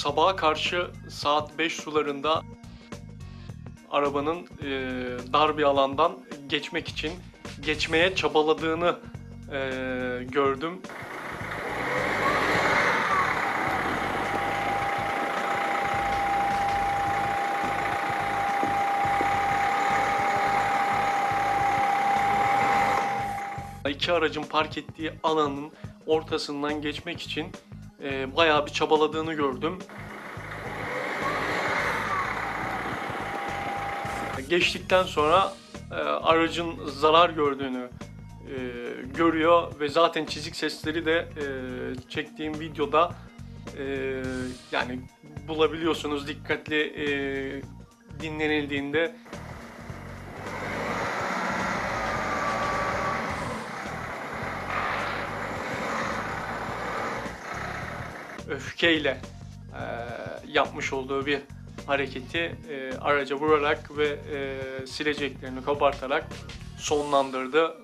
sabaha karşı saat 5 sularında arabanın e, dar bir alandan geçmek için geçmeye çabaladığını e, gördüm. İki aracın park ettiği alanın ortasından geçmek için e, bayağı bir çabaladığını gördüm. Geçtikten sonra e, aracın zarar gördüğünü e, görüyor ve zaten çizik sesleri de e, çektiğim videoda e, yani bulabiliyorsunuz dikkatli e, dinlenildiğinde öfkeyle e, yapmış olduğu bir hareketi e, araca vurarak ve e, sileceklerini kopartarak sonlandırdı.